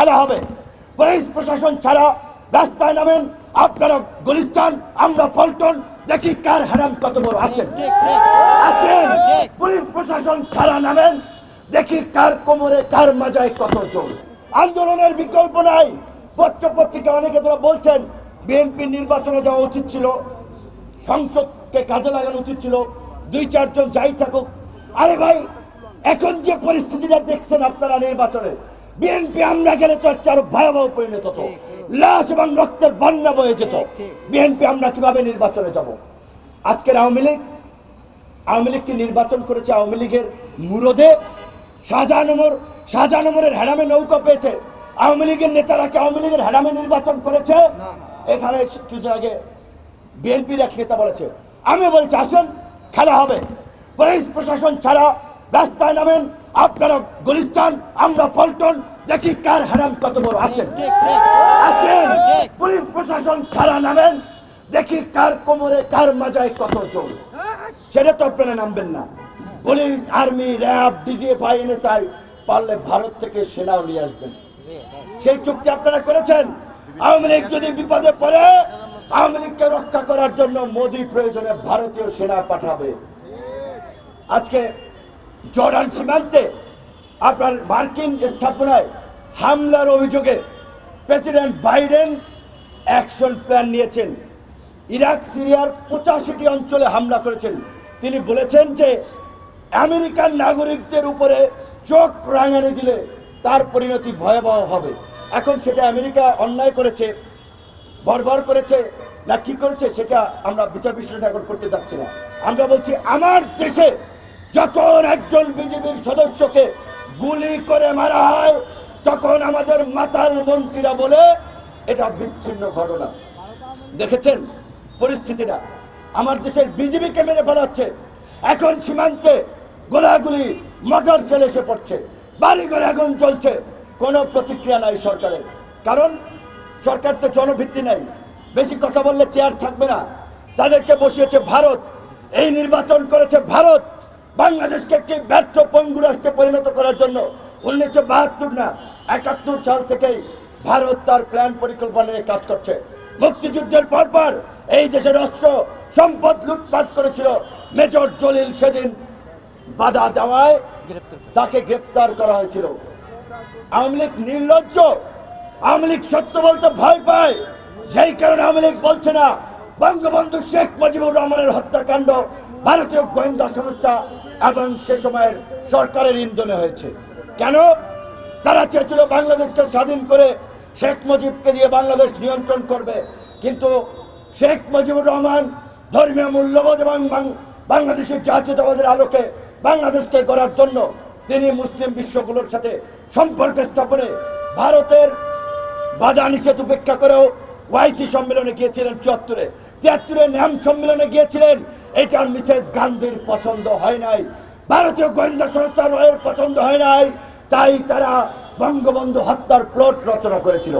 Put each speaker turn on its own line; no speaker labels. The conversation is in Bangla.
খেলা হবে। পুলিশ প্রশাসন ছাড়া রাস্তায় নামেন, আপনারা গুলিস্তান আমরা পল্টন, দেখি কার হারাম কত বড়। আছেন আছেন পুলিশ প্রশাসন ছাড়া নামেন, দেখি কার কোমরে, কার মাজায় কত জোর আন্দোলনের বিকল্প নাই। পত্র পত্রিকা অনেকে যারা বলছেন, বিএনপি নির্বাচনে যাওয়া উচিত ছিল, সংসদকে কাজে লাগানো উচিত ছিল, দুই চারজন যাই থাকুক। আরে ভাই, এখন যে পরিস্থিতিটা দেখছেন আপনারা নির্বাচনে বিএনপি আমরা গেলে তো আরও ভয়াবহ পরিণত হতো। লাশ এবং রক্তের বন্যা বয়ে যেত। বিএনপি আমরা কীভাবে নির্বাচনে যাব? আজকের আওয়ামী লীগ আওয়ামী লীগ কি নির্বাচন করেছে আওয়ামী লীগের মুরদে শাহজাহানমর শাহজাহানমরের হেরামে নৌকা পেয়েছে। আওয়ামী লীগের নেতারা কি আওয়ামী লীগের হেরামে নির্বাচন করেছে? এখানে কিছু আগে বিএনপির এক নেতা বলেছে আমি বলছি আসেন খেলা হবে। পুলিশ প্রশাসন ছাড়া রাস্তায় নামেন আপনারা গুলিস্তান, আমরা পল্টন, দেখি কার হারাম কত বড় আছেন আছেন পুলিশ প্রশাসন ছাড়া নামেন, দেখি কার কোমরে, কার মাজায় কত জোর সেটা তো আপনারা নামবেন না। Police, army, RAB DGFI NSI পারলে ভারত থেকে সেনাও নিয়ে আসবেন। সেই চুক্তি আপনারা করেছেন? আওয়ামী লীগ যদি বিপদে পড়ে, আওয়ামী লীগকে রক্ষা করার জন্য মোদী প্রয়োজনে ভারতীয় সেনা পাঠাবে। আজকে জর্ডান সীমান্তে আপনার মার্কিন স্থাপনায় হামলার অভিযোগে প্রেসিডেন্ট বাইডেন অ্যাকশন প্ল্যান নিয়েছেন। ইরাক, সিরিয়ার পঁচাশিটি অঞ্চলে হামলা করেছেন। তিনি বলেছেন যে আমেরিকান নাগরিকদের উপরে চোখ রাঙানি দিলে তার পরিণতি ভয়াবহ হবে। এখন সেটা আমেরিকা অন্যায় করেছে, বর্বর করেছে, না কি করেছে সেটা আমরা বিচার বিশ্লেষণ এখন করতে যাচ্ছি না। আমরা বলছি, আমার দেশে যখন একজন বিজেপির সদস্যকে গুলি করে মারা হয়, তখন আমাদের মাতাল মন্ত্রীরা বলে, এটা বিচ্ছিন্ন ঘটনা। দেখেছেন পরিস্থিতিটা? আমার দেশের বিজেপিকে মেরে ফেলা হচ্ছে এখন সীমান্তে গোলাগুলি মোটর সেল এসে পড়ছে। বাড়ি করে এখন চলছে। কোনো প্রতিক্রিয়া নাই সরকারের। কারণ সরকার তো জনভিত্তি নাই। বেশি কথা বললে চেয়ার থাকবে না। তাদেরকে বসিয়েছে ভারত। এই নির্বাচন করেছে ভারত। বাংলাদেশকে একটি ব্যর্থ পঙ্গু রাষ্ট্রে পরিণত করার জন্য উনিশশো বাহাত্তর না, একাত্তর সাল থেকেই ভারত তার প্ল্যান পরিকল্পনা নিয়ে কাজ করছে। মুক্তিযুদ্ধের পরপর এই দেশের অস্ত্র সম্পদ লুটপাট করেছিল মেজর জলিল সেদিন। বাধা দেওয়ায় তাকে গ্রেপ্তার করা হয়েছিল। আওয়ামী লীগ নির্লজ্জ, আওয়ামী লীগ সত্য বলতে ভয় পায় সেই কারণে আওয়ামী লীগ বলছে না, বঙ্গবন্ধু শেখ মুজিবুর রহমানের হত্যাকাণ্ড ভারতীয় গোয়েন্দা সংস্থা এবং সে সময়ের সরকারের ইন্ধনে হয়েছে। কেন? তারা চেয়েছিল বাংলাদেশকে স্বাধীন করে শেখ মুজিবকে দিয়ে বাংলাদেশ নিয়ন্ত্রণ করবে। কিন্তু শেখ মুজিবুর রহমান ধর্মীয় মূল্যবোধ এবং বাংলাদেশের জাতীয়তাবাদের আলোকে বাংলাদেশকে গড়ার জন্য তিনি মুসলিম বিশ্বগুলোর সাথে সম্পর্ক স্থাপনে ভারতের বাধা নিষেধ উপেক্ষা করেও ওয়াইসি সম্মেলনে গিয়েছিলেন চুয়াত্তরে। তিয়াত্তরে ন্যাম সম্মেলনে গিয়েছিলেন। এটা মিসেস গান্ধীর পছন্দ হয় নাই। ভারতীয় গোয়েন্দা সংস্থা রয়ের পছন্দ হয় নাই। তাই তারা বঙ্গবন্ধু হত্যার প্লট রচনা করেছিল।